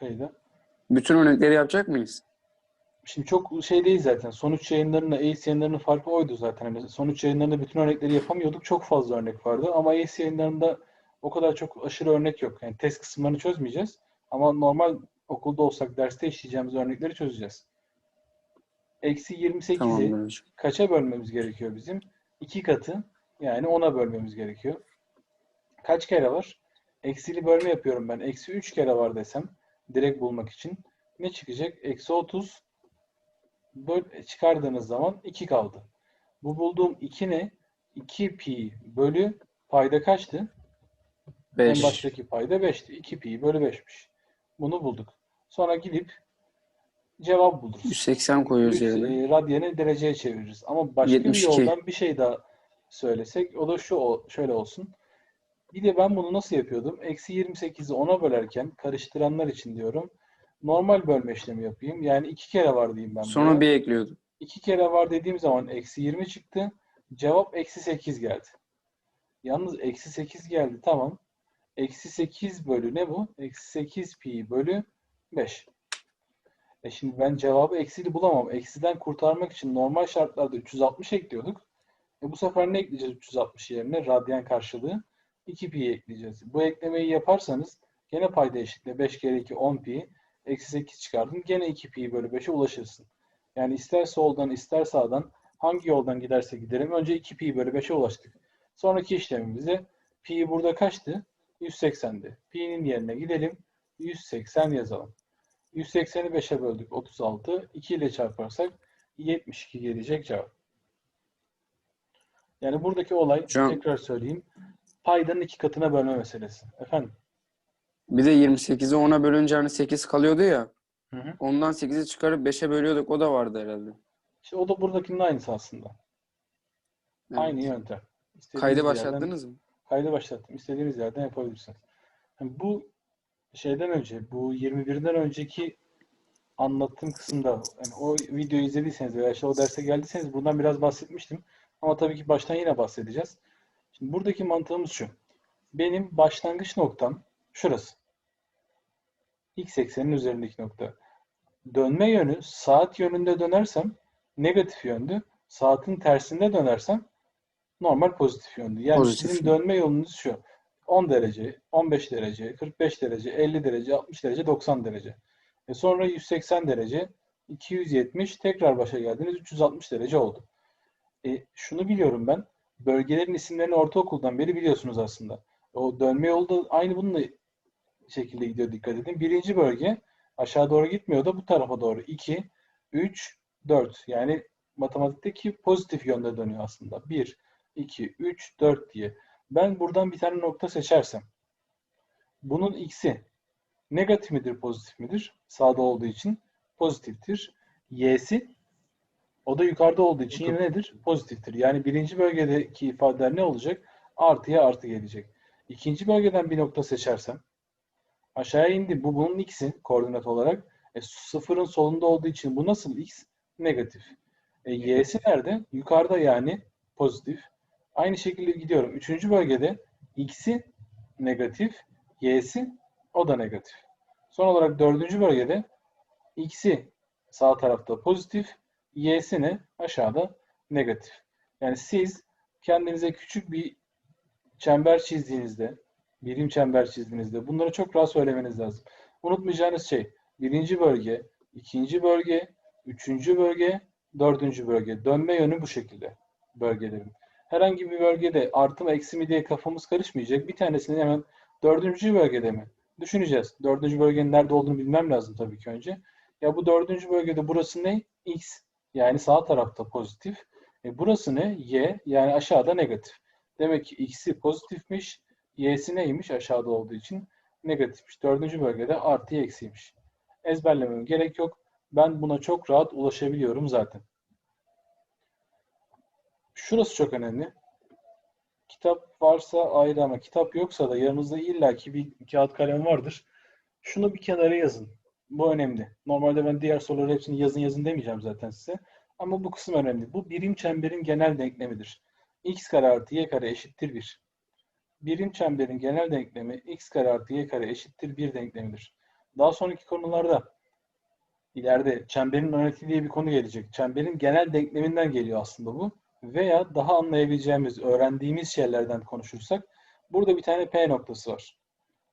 Kaydı. Bütün örnekleri yapacak mıyız? Şimdi çok şey değil zaten. Sonuç yayınlarında ACE yayınlarının farkı oydu zaten. Hani sonuç yayınlarında bütün örnekleri yapamıyorduk. Çok fazla örnek vardı. Ama ACE yayınlarında o kadar çok aşırı örnek yok. Yani test kısımlarını çözmeyeceğiz. Ama normal okulda olsak derste işleyeceğimiz örnekleri çözeceğiz. Eksi 28'i Tamamdır hocam. kaça bölmemiz gerekiyor bizim? 2 katı yani 10'a bölmemiz gerekiyor. Kaç kere var? Eksili bölme yapıyorum ben. Eksi 3 kere var desem direkt bulmak için. Ne çıkacak? Eksi 30 böl çıkardığınız zaman 2 kaldı. Bu bulduğum 2 ne? 2 pi bölü payda kaçtı? En 5. baştaki payda 5'ti. 2 pi bölü 5'miş. Bunu bulduk. Sonra gidip cevap buluruz. 180 koyuyoruz yerine. radyanı dereceye çeviririz. Ama başka 72. bir yoldan bir şey daha söylesek o da şu şöyle olsun. Bir de ben bunu nasıl yapıyordum? Eksi 28'i 10'a bölerken karıştıranlar için diyorum. Normal bölme işlemi yapayım. Yani iki kere var diyeyim ben Sonra buraya. bir ekliyordum. İki kere var dediğim zaman eksi 20 çıktı. Cevap eksi 8 geldi. Yalnız eksi 8 geldi tamam. Eksi 8 bölü ne bu? Eksi 8 pi bölü 5. E şimdi ben cevabı eksili bulamam. Eksiden kurtarmak için normal şartlarda 360 ekliyorduk. E bu sefer ne ekleyeceğiz 360 yerine? Radyan karşılığı 2 pi ekleyeceğiz. Bu eklemeyi yaparsanız gene payda eşitle 5 kere 2 10 pi. Eksi 8 çıkardın. Gene 2 pi bölü 5'e ulaşırsın. Yani ister soldan ister sağdan hangi yoldan giderse gidelim. Önce 2 pi bölü 5'e ulaştık. Sonraki işlemimizde pi burada kaçtı? 180'di. Pi'nin yerine gidelim. 180 yazalım. 180'i 5'e böldük 36. 2 ile çarparsak 72 gelecek cevap. Yani buradaki olay Hocam- tekrar söyleyeyim. Paydanın iki katına bölme meselesi. Efendim? Bir de 28'i 10'a bölünce hani 8 kalıyordu ya. Hı hı. Ondan 8'i çıkarıp 5'e bölüyorduk. O da vardı herhalde. İşte o da buradakinin aynısı aslında. Evet. Aynı yöntem. İstediğiniz Kaydı yerden- başlattınız mı? Kaydı başlattım. İstediğiniz yerden yapabilirsiniz. Yani bu şeyden önce, bu 21'den önceki anlattığım kısımda, yani o videoyu izlediyseniz veya işte o derse geldiyseniz buradan biraz bahsetmiştim. Ama tabii ki baştan yine bahsedeceğiz. Şimdi buradaki mantığımız şu. Benim başlangıç noktam şurası. X eksenin üzerindeki nokta. Dönme yönü saat yönünde dönersem negatif yöndü. Saatin tersinde dönersem normal pozitif yöndü. Yani Pozitif sizin dönme yolunuz şu. 10 derece, 15 derece, 45 derece, 50 derece, 60 derece, 90 derece. E sonra 180 derece, 270 tekrar başa geldiniz 360 derece oldu. E, şunu biliyorum ben. Bölgelerin isimlerini ortaokuldan beri biliyorsunuz aslında. O dönme yolu da aynı bununla şekilde gidiyor dikkat edin. Birinci bölge aşağı doğru gitmiyor da bu tarafa doğru 2, 3, 4. Yani matematikteki pozitif yönde dönüyor aslında. 1, 2, 3, 4 diye. Ben buradan bir tane nokta seçersem bunun x'i negatif midir, pozitif midir? Sağda olduğu için pozitiftir. Y'si o da yukarıda olduğu için yine nedir? Pozitiftir. Yani birinci bölgedeki ifadeler ne olacak? Artıya artı gelecek. İkinci bölgeden bir nokta seçersem aşağıya indi. Bu bunun x'i koordinat olarak. E, sıfırın solunda olduğu için bu nasıl x? Negatif. E, y'si nerede? Yukarıda yani pozitif. Aynı şekilde gidiyorum. Üçüncü bölgede x'i negatif, y'si o da negatif. Son olarak dördüncü bölgede x'i sağ tarafta pozitif, y'si ne? Aşağıda negatif. Yani siz kendinize küçük bir çember çizdiğinizde, birim çember çizdiğinizde bunları çok rahat söylemeniz lazım. Unutmayacağınız şey birinci bölge, ikinci bölge, üçüncü bölge, dördüncü bölge. Dönme yönü bu şekilde bölgelerin. Herhangi bir bölgede artı mı eksi mi diye kafamız karışmayacak. Bir tanesini hemen dördüncü bölgede mi? Düşüneceğiz. Dördüncü bölgenin nerede olduğunu bilmem lazım tabii ki önce. Ya bu dördüncü bölgede burası ne? X. Yani sağ tarafta pozitif. E burası ne? Y. Yani aşağıda negatif. Demek ki X'i pozitifmiş. Y'si neymiş? Aşağıda olduğu için negatifmiş. Dördüncü bölgede artı eksiymiş. Ezberlemem gerek yok. Ben buna çok rahat ulaşabiliyorum zaten. Şurası çok önemli. Kitap varsa ayrı ama kitap yoksa da yanınızda illaki bir kağıt kalem vardır. Şunu bir kenara yazın. Bu önemli. Normalde ben diğer soruları hepsini yazın yazın demeyeceğim zaten size. Ama bu kısım önemli. Bu birim çemberin genel denklemidir. x kare artı y kare eşittir 1. Birim çemberin genel denklemi x kare artı y kare eşittir 1 denklemidir. Daha sonraki konularda ileride çemberin analitiği diye bir konu gelecek. Çemberin genel denkleminden geliyor aslında bu. Veya daha anlayabileceğimiz, öğrendiğimiz şeylerden konuşursak burada bir tane P noktası var.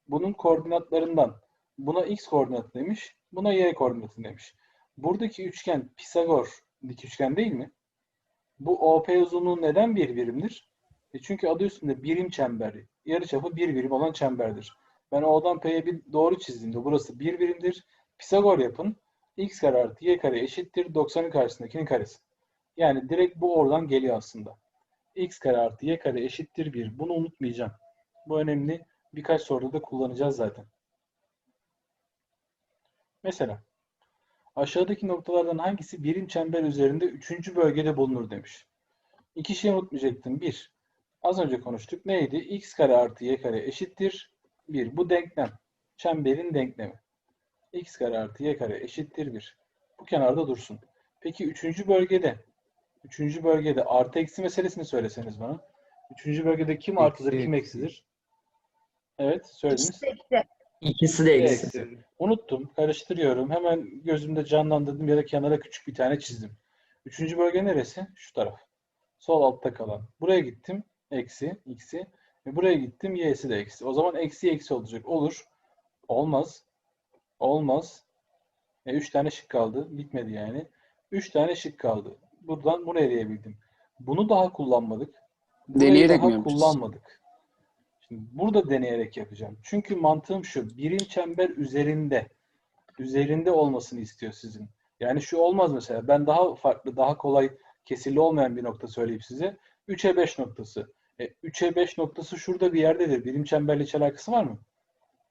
Bunun koordinatlarından buna x koordinatı demiş, buna y koordinatı demiş. Buradaki üçgen Pisagor dik üçgen değil mi? Bu OP uzunluğu neden bir birimdir? E çünkü adı üstünde birim çember, yarıçapı bir birim olan çemberdir. Ben O'dan P'ye bir doğru çizdiğimde burası bir birimdir. Pisagor yapın. x kare artı y kare eşittir 90'ın karşısındakinin karesi. Yani direkt bu oradan geliyor aslında. x kare artı y kare eşittir 1. Bunu unutmayacağım. Bu önemli. Birkaç soruda da kullanacağız zaten. Mesela aşağıdaki noktalardan hangisi birim çember üzerinde üçüncü bölgede bulunur demiş. İki şey unutmayacaktım. Bir, az önce konuştuk. Neydi? x kare artı y kare eşittir 1. Bu denklem. Çemberin denklemi. x kare artı y kare eşittir 1. Bu kenarda dursun. Peki üçüncü bölgede üçüncü bölgede artı eksi meselesini söyleseniz bana. Üçüncü bölgede kim artıdır, kim eksi. eksidir? Evet, söylediniz. Eksi. İkisi de eksi. Unuttum, karıştırıyorum. Hemen gözümde canlandırdım ya da kenara küçük bir tane çizdim. Üçüncü bölge neresi? Şu taraf. Sol altta kalan. Buraya gittim. Eksi, x'i. Ve buraya gittim. Y'si de eksi. O zaman eksi eksi olacak. Olur. Olmaz. Olmaz. E, üç tane şık kaldı. Bitmedi yani. Üç tane şık kaldı. Buradan bunu eleyebildim. Bunu daha kullanmadık. Burayı Deneyerek daha mi yapacağız? kullanmadık. Burada deneyerek yapacağım. Çünkü mantığım şu. Birim çember üzerinde üzerinde olmasını istiyor sizin. Yani şu olmaz mesela. Ben daha farklı, daha kolay kesirli olmayan bir nokta söyleyeyim size. 3'e 5 noktası. E, 3'e 5 noktası şurada bir yerdedir. Birim çemberle hiç alakası var mı?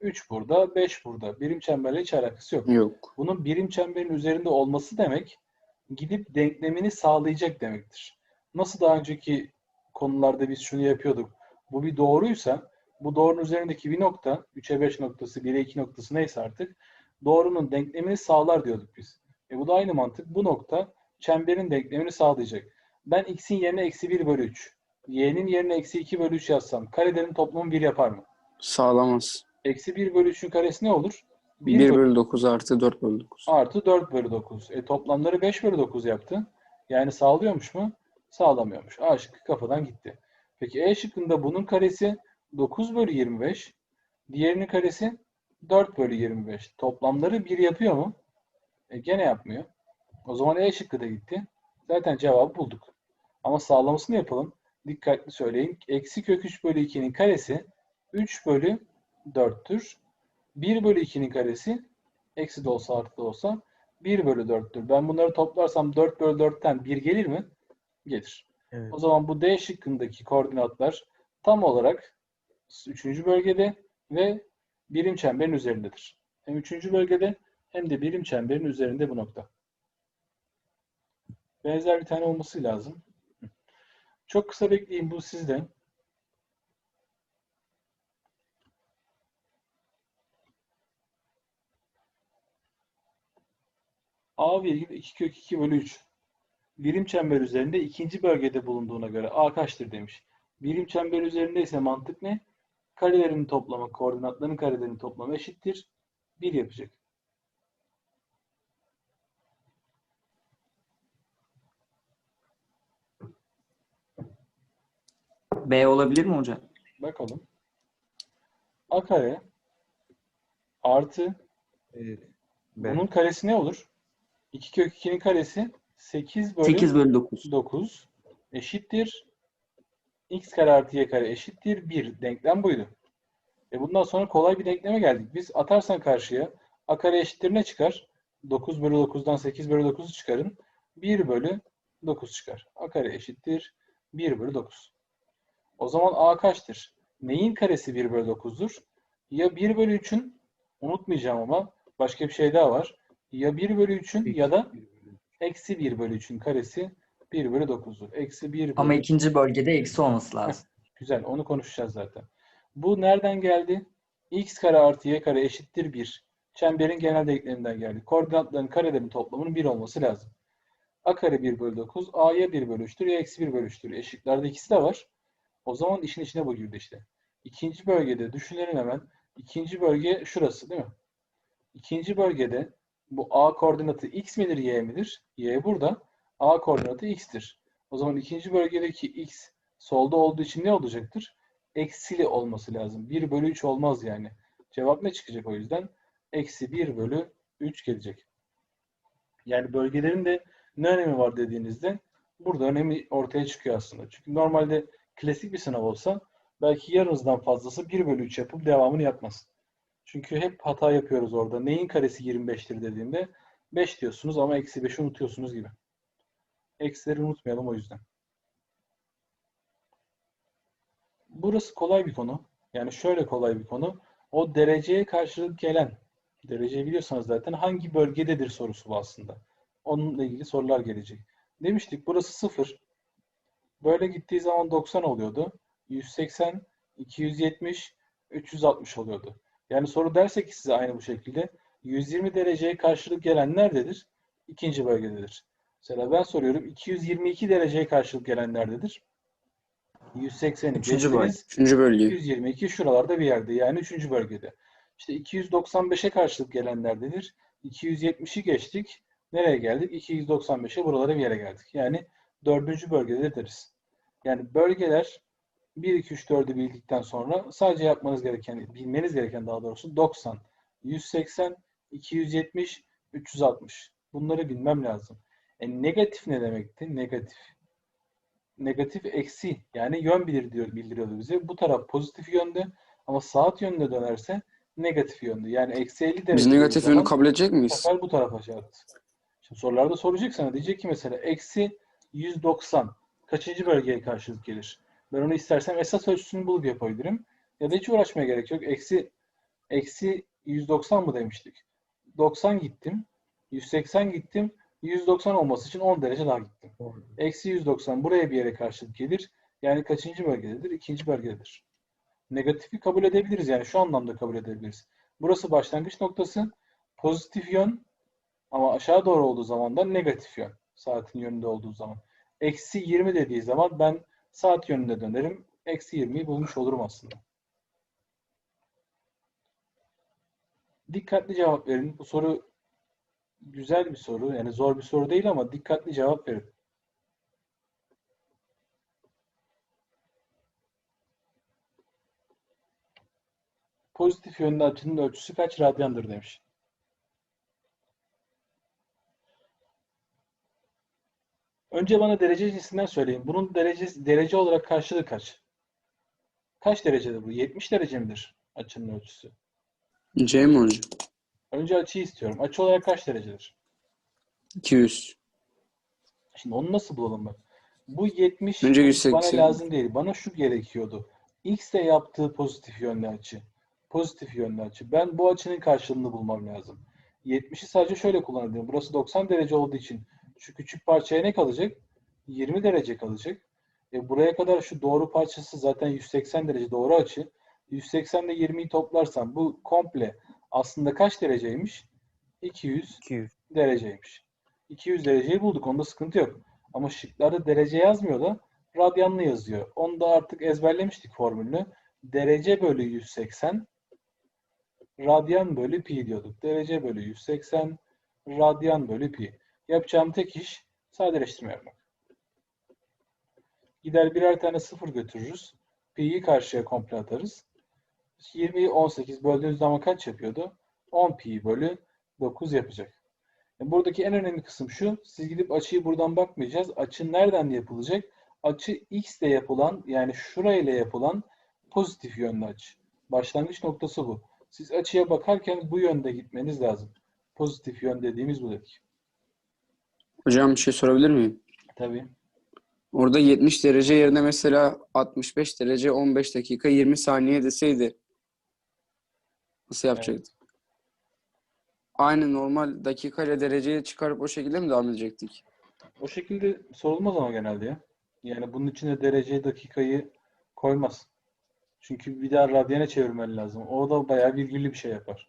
3 burada, 5 burada. Birim çemberle hiç alakası yok. Yok. Bunun birim çemberin üzerinde olması demek gidip denklemini sağlayacak demektir. Nasıl daha önceki konularda biz şunu yapıyorduk. Bu bir doğruysa bu doğrunun üzerindeki bir nokta 3'e 5 noktası 1'e 2 noktası neyse artık doğrunun denklemini sağlar diyorduk biz. E bu da aynı mantık. Bu nokta çemberin denklemini sağlayacak. Ben x'in yerine eksi 1 bölü 3, y'nin yerine eksi 2 bölü 3 yazsam karelerin toplamı 1 yapar mı? Sağlamaz. Eksi 1 bölü 3'ün karesi ne olur? 1 bölü 9 artı 4 bölü 9. artı 4 bölü 9. E toplamları 5 bölü 9 yaptı. Yani sağlıyormuş mu? Sağlamıyormuş. A şıkkı kafadan gitti. Peki E şıkkında bunun karesi 9 bölü 25. Diğerinin karesi 4 bölü 25. Toplamları 1 yapıyor mu? E gene yapmıyor. O zaman E şıkkı da gitti. Zaten cevabı bulduk. Ama sağlamasını yapalım. Dikkatli söyleyin. Eksi kök 3 bölü 2'nin karesi 3 bölü 4'tür. 1 bölü 2'nin karesi eksi de olsa artı da olsa 1 bölü 4'tür. Ben bunları toplarsam 4 bölü 4'ten 1 gelir mi? Gelir. Evet. O zaman bu D şıkkındaki koordinatlar tam olarak 3. bölgede ve birim çemberin üzerindedir. Hem 3. bölgede hem de birim çemberin üzerinde bu nokta. Benzer bir tane olması lazım. Çok kısa bekleyin bu sizde. A virgül 2 kök 2 bölü 3. Birim çember üzerinde ikinci bölgede bulunduğuna göre A kaçtır demiş. Birim çember üzerinde ise mantık ne? Karelerin toplamı, koordinatların karelerinin toplamı eşittir. 1 yapacak. B olabilir mi hocam? Bakalım. A kare artı Evet. B. bunun karesi ne olur? 2 kök 2'nin karesi 8 bölü 8 bölü 9. 9 eşittir. X kare artı y kare eşittir 1. Denklem buydu. E bundan sonra kolay bir denkleme geldik. Biz atarsan karşıya a kare eşittir ne çıkar? 9 bölü 9'dan 8 bölü 9'u çıkarın. 1 bölü 9 çıkar. a kare eşittir 1 bölü 9. O zaman a kaçtır? Neyin karesi 1 bölü 9'dur? Ya 1 bölü 3'ün unutmayacağım ama başka bir şey daha var. Ya 1 bölü 3'ün ya da eksi 1 bölü 3'ün karesi 1 bölü 9'dur. Eksi 1 bölü Ama ikinci bölgede eksi olması lazım. Güzel, onu konuşacağız zaten. Bu nereden geldi? x kare artı y kare eşittir 1. Çemberin genel denkleminden geldi. Koordinatların karelerinin toplamının 1 olması lazım. a kare 1 bölü 9, a'ya 1 bölü 3'tür, y eksi 1 bölü 3'tür. Eşiklerde ikisi de var. O zaman işin içine bu girdi işte. İkinci bölgede düşünelim hemen. İkinci bölge şurası değil mi? İkinci bölgede bu A koordinatı x midir, y midir? Y burada. A koordinatı x'tir. O zaman ikinci bölgedeki x solda olduğu için ne olacaktır? Eksili olması lazım. 1 bölü 3 olmaz yani. Cevap ne çıkacak o yüzden? Eksi 1 bölü 3 gelecek. Yani bölgelerin de ne önemi var dediğinizde burada önemi ortaya çıkıyor aslında. Çünkü normalde klasik bir sınav olsa belki yarınızdan fazlası 1 bölü 3 yapıp devamını yapmaz. Çünkü hep hata yapıyoruz orada. Neyin karesi 25'tir dediğimde 5 diyorsunuz ama eksi 5'i unutuyorsunuz gibi. Eksileri unutmayalım o yüzden. Burası kolay bir konu. Yani şöyle kolay bir konu. O dereceye karşılık gelen, dereceyi biliyorsanız zaten hangi bölgededir sorusu bu aslında. Onunla ilgili sorular gelecek. Demiştik burası 0. Böyle gittiği zaman 90 oluyordu. 180, 270, 360 oluyordu. Yani soru derse ki size aynı bu şekilde 120 dereceye karşılık gelen nerededir? İkinci bölgededir. Mesela ben soruyorum 222 dereceye karşılık gelen nerededir? 180'i Üçüncü bölge. geçtiniz. Üçüncü bölge. 222 şuralarda bir yerde yani üçüncü bölgede. İşte 295'e karşılık gelenlerdedir. 270'i geçtik. Nereye geldik? 295'e buralara bir yere geldik. Yani dördüncü bölgede deriz. Yani bölgeler 1, 2, 3, 4'ü bildikten sonra sadece yapmanız gereken, bilmeniz gereken daha doğrusu 90, 180, 270, 360. Bunları bilmem lazım. E, negatif ne demekti? Negatif negatif eksi yani yön bilir diyor, bildiriyordu bize. Bu taraf pozitif yönde ama saat yönünde dönerse negatif yönde. Yani eksi 50 derece. Biz negatif yönü kabul edecek bu miyiz? sefer bu tarafa işaret. Şimdi sorularda soracak sana. Diyecek ki mesela eksi 190 kaçıncı bölgeye karşılık gelir? Ben onu istersem esas ölçüsünü bulup yapabilirim. Ya da hiç uğraşmaya gerek yok. Eksi, eksi 190 mı demiştik? 90 gittim. 180 gittim. 190 olması için 10 derece daha gittim. Eksi 190 buraya bir yere karşılık gelir. Yani kaçıncı bölgededir? İkinci bölgededir. Negatifi kabul edebiliriz. Yani şu anlamda kabul edebiliriz. Burası başlangıç noktası. Pozitif yön ama aşağı doğru olduğu zaman da negatif yön. Saatin yönünde olduğu zaman. Eksi 20 dediği zaman ben saat yönünde dönerim. Eksi 20'yi bulmuş olurum aslında. Dikkatli cevap verin. Bu soru güzel bir soru. Yani zor bir soru değil ama dikkatli cevap verin. Pozitif yönlü açının ölçüsü kaç radyandır demiş. Önce bana derece cinsinden söyleyin. Bunun derecesi, derece olarak karşılığı kaç? Kaç derecedir bu? 70 derece midir açının ölçüsü? C mi hocam? Önce açıyı istiyorum. Açı olarak kaç derecedir? 200. Şimdi onu nasıl bulalım ben? Bu 70 Önce bana 180. lazım değil. Bana şu gerekiyordu. X de yaptığı pozitif yönlü açı. Pozitif yönlü açı. Ben bu açının karşılığını bulmam lazım. 70'i sadece şöyle kullanabilirim. Burası 90 derece olduğu için şu küçük parçaya ne kalacak? 20 derece kalacak. E buraya kadar şu doğru parçası zaten 180 derece doğru açı. 180 ile 20'yi toplarsam bu komple aslında kaç dereceymiş? 200 200. dereceymiş. 200 dereceyi bulduk. Onda sıkıntı yok. Ama şıklarda derece yazmıyor da radyanlı yazıyor. Onu da artık ezberlemiştik formülünü. Derece bölü 180 radyan bölü pi diyorduk. Derece bölü 180 radyan bölü pi. Yapacağım tek iş sadeleştirme yapmak. Gider birer tane sıfır götürürüz. Pi'yi karşıya komple atarız. 20'yi 18 böldüğünüz zaman kaç yapıyordu? 10 pi bölü 9 yapacak. Yani buradaki en önemli kısım şu. Siz gidip açıyı buradan bakmayacağız. Açı nereden yapılacak? Açı x ile yapılan yani şurayla yapılan pozitif yönlü açı. Başlangıç noktası bu. Siz açıya bakarken bu yönde gitmeniz lazım. Pozitif yön dediğimiz bu dedik. Hocam bir şey sorabilir miyim? Tabii. Orada 70 derece yerine mesela 65 derece 15 dakika 20 saniye deseydi nasıl yapacaktık? Aynı normal dakika ile dereceyi çıkarıp o şekilde mi devam edecektik? O şekilde sorulmaz ama genelde ya. Yani bunun içine dereceyi, dakikayı koymaz. Çünkü bir daha radyana çevirmen lazım. O da bayağı virgüllü bir şey yapar.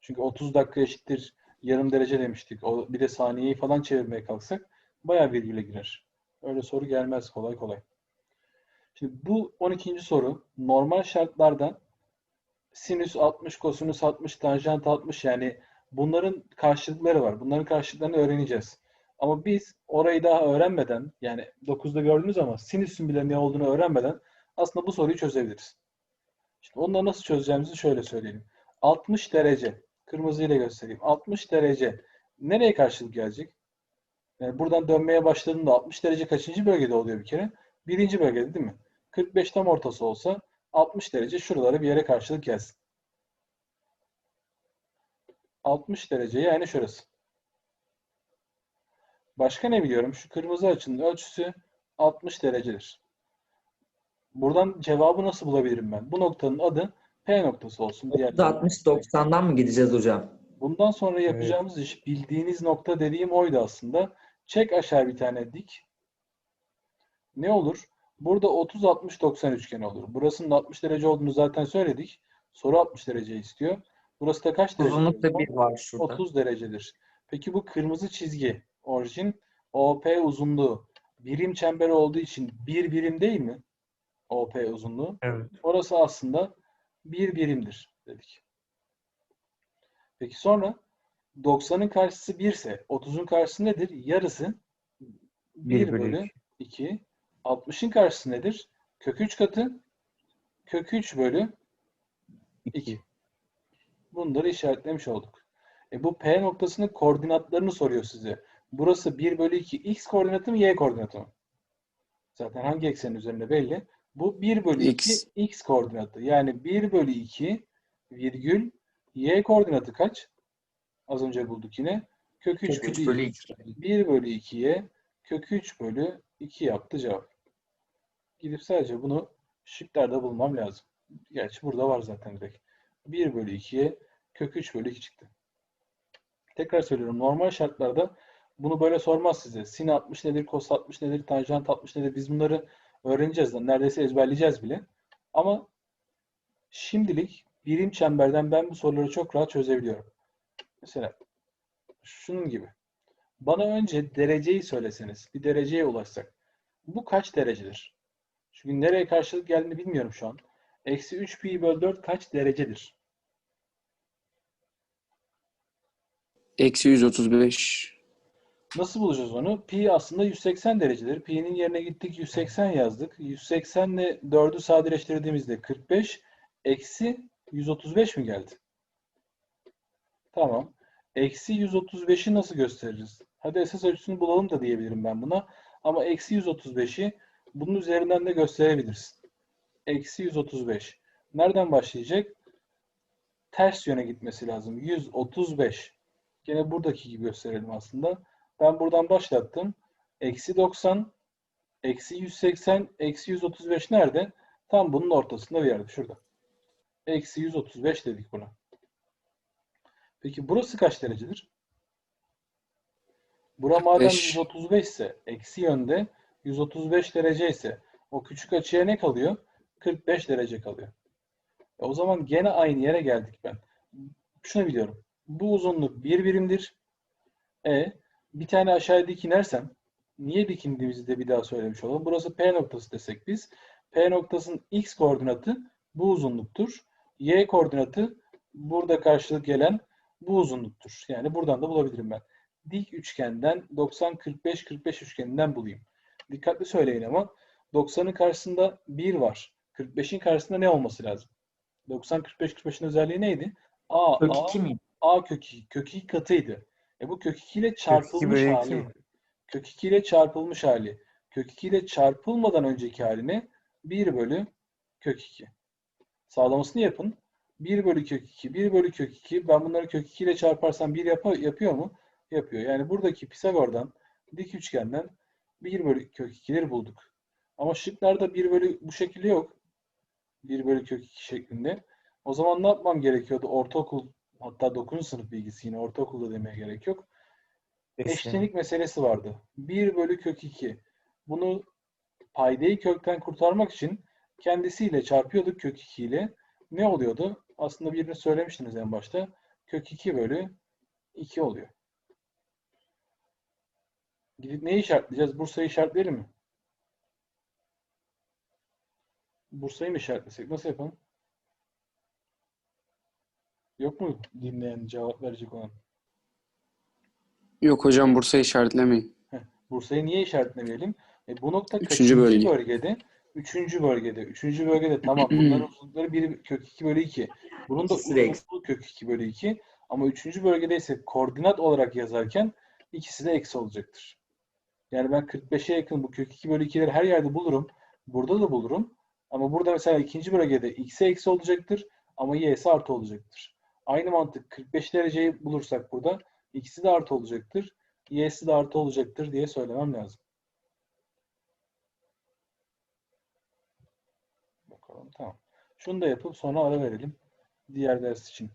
Çünkü 30 dakika eşittir yarım derece demiştik. O, bir de saniyeyi falan çevirmeye kalksak bayağı virgüle girer. Öyle soru gelmez kolay kolay. Şimdi bu 12. soru normal şartlarda sinüs 60, kosinüs 60, tanjant 60 yani bunların karşılıkları var. Bunların karşılıklarını öğreneceğiz. Ama biz orayı daha öğrenmeden yani 9'da gördünüz ama sinüsün bile ne olduğunu öğrenmeden aslında bu soruyu çözebiliriz. Şimdi da nasıl çözeceğimizi şöyle söyleyelim. 60 derece, kırmızıyla göstereyim. 60 derece nereye karşılık gelecek? Yani buradan dönmeye başladığında 60 derece kaçıncı bölgede oluyor bir kere? Birinci bölgede değil mi? 45 tam ortası olsa 60 derece şuralara bir yere karşılık gelsin. 60 derece yani şurası. Başka ne biliyorum? Şu kırmızı açının ölçüsü 60 derecedir. Buradan cevabı nasıl bulabilirim ben? Bu noktanın adı P noktası olsun. Diğer 60-90'dan mı gideceğiz hocam? Bundan sonra yapacağımız iş bildiğiniz nokta dediğim oydu aslında. Çek aşağı bir tane dik. Ne olur? Burada 30-60-90 üçgeni olur. Burasının da 60 derece olduğunu zaten söyledik. Soru 60 derece istiyor. Burası da kaç derece? Uzunlukta o zaman? bir var şurada. 30 derecedir. Peki bu kırmızı çizgi orijin OP uzunluğu birim çemberi olduğu için bir birim değil mi? OP uzunluğu. Evet. Orası aslında bir birimdir dedik. Peki sonra 90'ın karşısı 1 ise 30'un karşısı nedir? Yarısı 1 Bir bölü bölü 2. 60'ın karşısı nedir? Kök 3 katı kök 3 bölü 2. Bunları işaretlemiş olduk. E bu P noktasının koordinatlarını soruyor size. Burası 1 bölü 2 x koordinatı mı y koordinatı mı? Zaten hangi eksenin üzerinde belli. Bu 1 bölü 2 X. x koordinatı. Yani 1 bölü 2 virgül y koordinatı kaç? Az önce bulduk yine. Kök 3 Kök üç bölü bölü 2. 1 bölü 2'ye kök 3 bölü 2 yaptı cevap. Gidip sadece bunu şıklarda bulmam lazım. Gerçi burada var zaten direkt. 1 bölü 2'ye kök 3 bölü 2 çıktı. Tekrar söylüyorum. Normal şartlarda bunu böyle sormaz size. Sin 60 nedir, kos 60 nedir, tanjant 60 nedir? Biz bunları öğreneceğiz. Neredeyse ezberleyeceğiz bile. Ama şimdilik birim çemberden ben bu soruları çok rahat çözebiliyorum. Mesela şunun gibi. Bana önce dereceyi söyleseniz, bir dereceye ulaşsak. Bu kaç derecedir? Çünkü nereye karşılık geldiğini bilmiyorum şu an. Eksi 3 pi bölü 4 kaç derecedir? Eksi 135. Nasıl bulacağız onu? Pi aslında 180 derecedir. Pi'nin yerine gittik 180 yazdık. 180 ile 4'ü sadeleştirdiğimizde 45 eksi 135 mi geldi? Tamam. Eksi 135'i nasıl gösteririz? Hadi esas ölçüsünü bulalım da diyebilirim ben buna. Ama eksi 135'i bunun üzerinden de gösterebiliriz. Eksi 135. Nereden başlayacak? Ters yöne gitmesi lazım. 135. Gene buradaki gibi gösterelim aslında. Ben buradan başlattım. Eksi 90, eksi 180, eksi 135 nerede? Tam bunun ortasında bir yerde. Şurada. Eksi 135 dedik buna. Peki burası kaç derecedir? Bura madem 45. 135 ise, eksi yönde 135 derece ise o küçük açıya ne kalıyor? 45 derece kalıyor. E o zaman gene aynı yere geldik ben. Şunu biliyorum. Bu uzunluk bir birimdir. E bir tane aşağıya dik inersem niye dik indiğimizi de bir daha söylemiş olalım. Burası P noktası desek biz. P noktasının x koordinatı bu uzunluktur. Y koordinatı burada karşılık gelen bu uzunluktur. Yani buradan da bulabilirim ben. Dik üçgenden 90 45 45 üçgeninden bulayım. Dikkatli söyleyin ama 90'ın karşısında 1 var. 45'in karşısında ne olması lazım? 90 45 45'in özelliği neydi? A, Kök A, 2 mi? A kök 2. Kök 2 katıydı. E bu kök 2 ile çarpılmış iki hali. mi? Kök 2 ile çarpılmış hali. Kök 2 ile çarpılmadan önceki haline 1 bölü kök 2. Sağlamasını yapın. 1 bölü kök 2, 1 bölü kök 2. Ben bunları kök 2 ile çarparsam 1 yap yapıyor mu? Yapıyor. Yani buradaki Pisagor'dan dik üçgenden 1 bölü kök 2'leri bulduk. Ama şıklarda 1 bölü bu şekilde yok. 1 bölü kök 2 şeklinde. O zaman ne yapmam gerekiyordu? Ortaokul hatta 9. sınıf bilgisi yine ortaokulda demeye gerek yok. Eşlenik meselesi vardı. 1 bölü kök 2. Bunu paydayı kökten kurtarmak için kendisiyle çarpıyorduk kök 2 ile. Ne oluyordu? Aslında birini söylemiştiniz en başta. Kök 2 bölü 2 oluyor. Gidip neyi işaretleyeceğiz? Bursa'yı işaretleyelim mi? Bursa'yı mı işaretlesek? Nasıl yapalım? Yok mu dinleyen cevap verecek olan? Yok hocam Bursa işaretlemeyin. Bursa'yı niye işaretlemeyelim? E, bu nokta Üçüncü kaçıncı bölge. bölgede? Üçüncü bölgede. Üçüncü bölgede tamam bunların uzunlukları biri kök 2 bölü 2. Bunun da uzunluğu kök 2 bölü 2. Ama üçüncü bölgede ise koordinat olarak yazarken ikisi de eksi olacaktır. Yani ben 45'e yakın bu kök 2 bölü 2'leri her yerde bulurum. Burada da bulurum. Ama burada mesela ikinci bölgede x'e eksi olacaktır. Ama y'si artı olacaktır. Aynı mantık 45 dereceyi bulursak burada x'i de artı olacaktır. y'si de artı olacaktır diye söylemem lazım. Bakalım tamam. Şunu da yapıp sonra ara verelim. Diğer ders için.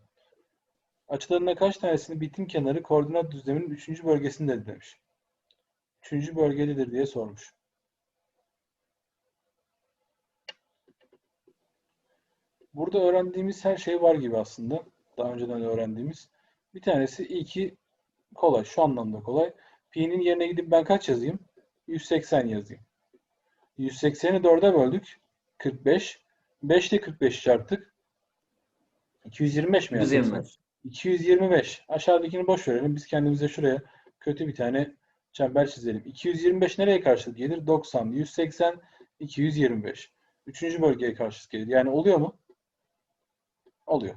Açılarına kaç tanesinin bitim kenarı koordinat düzleminin 3. bölgesindedir demiş. 3. bölgededir diye sormuş. Burada öğrendiğimiz her şey var gibi aslında. Daha önceden öğrendiğimiz. Bir tanesi ilki kolay. Şu anlamda kolay. Pi'nin yerine gidip ben kaç yazayım? 180 yazayım. 180'i 4'e böldük. 45. 5 ile 45 çarptık. 225 mi yazdık? 125. 225. Aşağıdakini boş verelim. Biz kendimize şuraya kötü bir tane çember çizelim. 225 nereye karşılık gelir? 90, 180, 225. Üçüncü bölgeye karşılık gelir. Yani oluyor mu? Oluyor.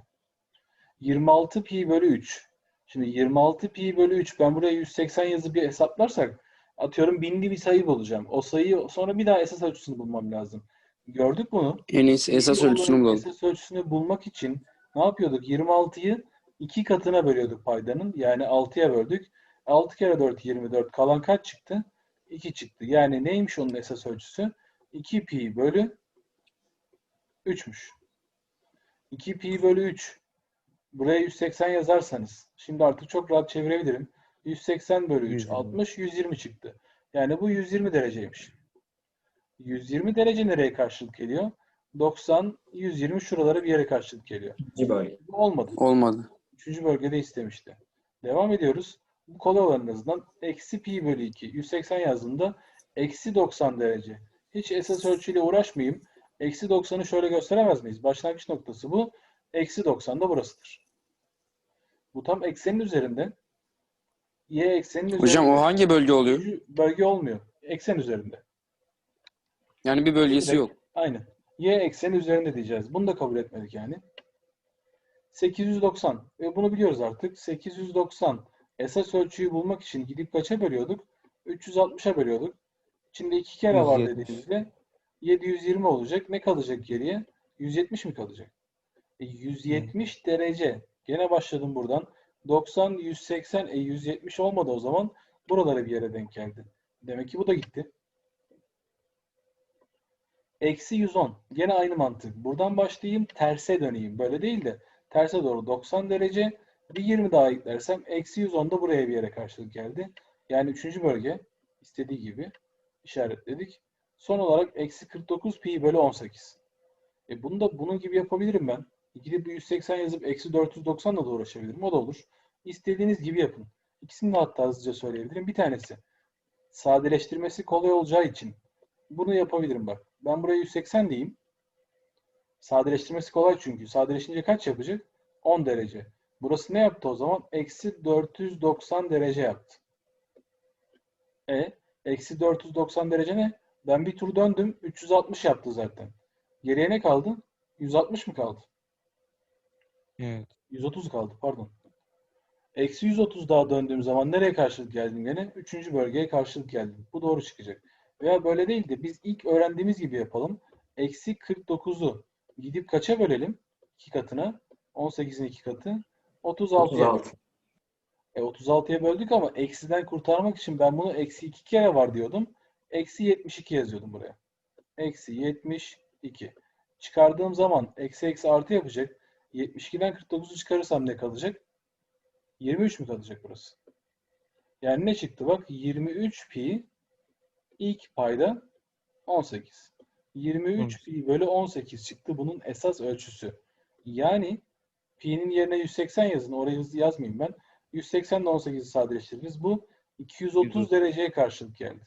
26 pi bölü 3. Şimdi 26 pi bölü 3 ben buraya 180 yazıp bir hesaplarsak atıyorum binli bir sayı bulacağım. O sayıyı sonra bir daha esas ölçüsünü bulmam lazım. Gördük bunu. En iyisi esas ölçüsünü bulalım. Esas ölçüsünü bulmak için ne yapıyorduk? 26'yı 2 katına bölüyorduk paydanın. Yani 6'ya böldük. 6 kere 4 24. Kalan kaç çıktı? 2 çıktı. Yani neymiş onun esas ölçüsü? 2 pi bölü 3'müş. 2 pi bölü 3. Buraya 180 yazarsanız. Şimdi artık çok rahat çevirebilirim. 180 bölü 3 120. 60 120 çıktı. Yani bu 120 dereceymiş. 120 derece nereye karşılık geliyor? 90, 120 şuralara bir yere karşılık geliyor. İkinci bölge. Olmadı. Olmadı. Üçüncü bölgede istemişti. Devam ediyoruz. Bu kolay olan en azından eksi pi bölü 2. 180 yazdığımda eksi 90 derece. Hiç esas ölçüyle uğraşmayayım. Eksi 90'ı şöyle gösteremez miyiz? Başlangıç noktası bu. Eksi 90 da burasıdır. Bu tam eksenin üzerinde. Y eksenin üzerinde. Hocam o hangi bölge oluyor? Bölge olmuyor. Eksen üzerinde. Yani bir bölgesi yok. Aynen. Y ekseni üzerinde diyeceğiz. Bunu da kabul etmedik yani. 890. Ve bunu biliyoruz artık. 890. Esas ölçüyü bulmak için gidip kaça bölüyorduk? 360'a bölüyorduk. İçinde iki kere var 170. dediğimizde 720 olacak. Ne kalacak geriye? 170 mi kalacak? E, 170 derece. Gene başladım buradan. 90, 180, e 170 olmadı o zaman. Buralara bir yere denk geldi. Demek ki bu da gitti. Eksi 110. Gene aynı mantık. Buradan başlayayım, terse döneyim. Böyle değil de terse doğru 90 derece. Bir 20 daha eklersem eksi 110 da buraya bir yere karşılık geldi. Yani üçüncü bölge istediği gibi işaretledik. Son olarak eksi 49 pi bölü 18. E bunu da bunun gibi yapabilirim ben. Gidip bir 180 yazıp eksi 490 da uğraşabilirim. O da olur. İstediğiniz gibi yapın. İkisini de hatta hızlıca söyleyebilirim. Bir tanesi sadeleştirmesi kolay olacağı için bunu yapabilirim bak. Ben buraya 180 diyeyim. Sadeleştirmesi kolay çünkü. Sadeleşince kaç yapacak? 10 derece. Burası ne yaptı o zaman? Eksi 490 derece yaptı. E, eksi 490 derece ne? Ben bir tur döndüm. 360 yaptı zaten. Geriye ne kaldı? 160 mı kaldı? Evet. 130 kaldı pardon. Eksi 130 daha döndüğüm zaman nereye karşılık geldim gene? Üçüncü bölgeye karşılık geldim. Bu doğru çıkacak. Veya böyle değil de biz ilk öğrendiğimiz gibi yapalım. Eksi 49'u gidip kaça bölelim? 2 katına. 18'in 2 katı. 36'ya 36. bölelim. E 36'ya böldük ama eksiden kurtarmak için ben bunu eksi 2 kere var diyordum. Eksi 72 yazıyordum buraya. Eksi 72. Çıkardığım zaman eksi eksi artı yapacak. 72'den 49'u çıkarırsam ne kalacak? 23 mü kalacak burası? Yani ne çıktı bak? 23 pi ilk payda 18. 23 pi bölü 18 çıktı bunun esas ölçüsü. Yani pi'nin yerine 180 yazın. Oraya hızlı yazmayayım ben. 180 ile 18'i sadeleştiririz. Bu 230 dereceye karşılık geldi.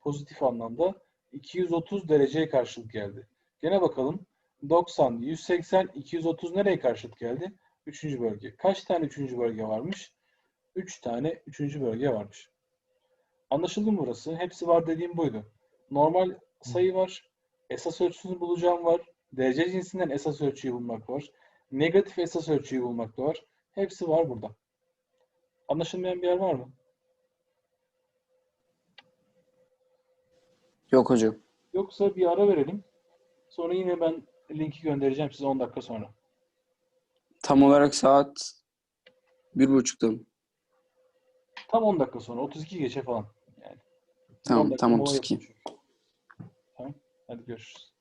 Pozitif anlamda 230 dereceye karşılık geldi. Gene bakalım. 90, 180, 230 nereye karşılık geldi? Üçüncü bölge. Kaç tane üçüncü bölge varmış? Üç tane üçüncü bölge varmış. Anlaşıldı mı burası? Hepsi var dediğim buydu. Normal sayı var. Esas ölçüsünü bulacağım var. Derece cinsinden esas ölçüyü bulmak var. Negatif esas ölçüyü bulmak da var. Hepsi var burada. Anlaşılmayan bir yer var mı? Yok hocam. Yoksa bir ara verelim. Sonra yine ben linki göndereceğim size 10 dakika sonra. Tam olarak saat bir buçukta mı? Tam 10 dakika sonra. 32 geçe falan. Yani. 10 Tamam, tam mola 32. yapın çünkü. Tamam. Hadi görüşürüz.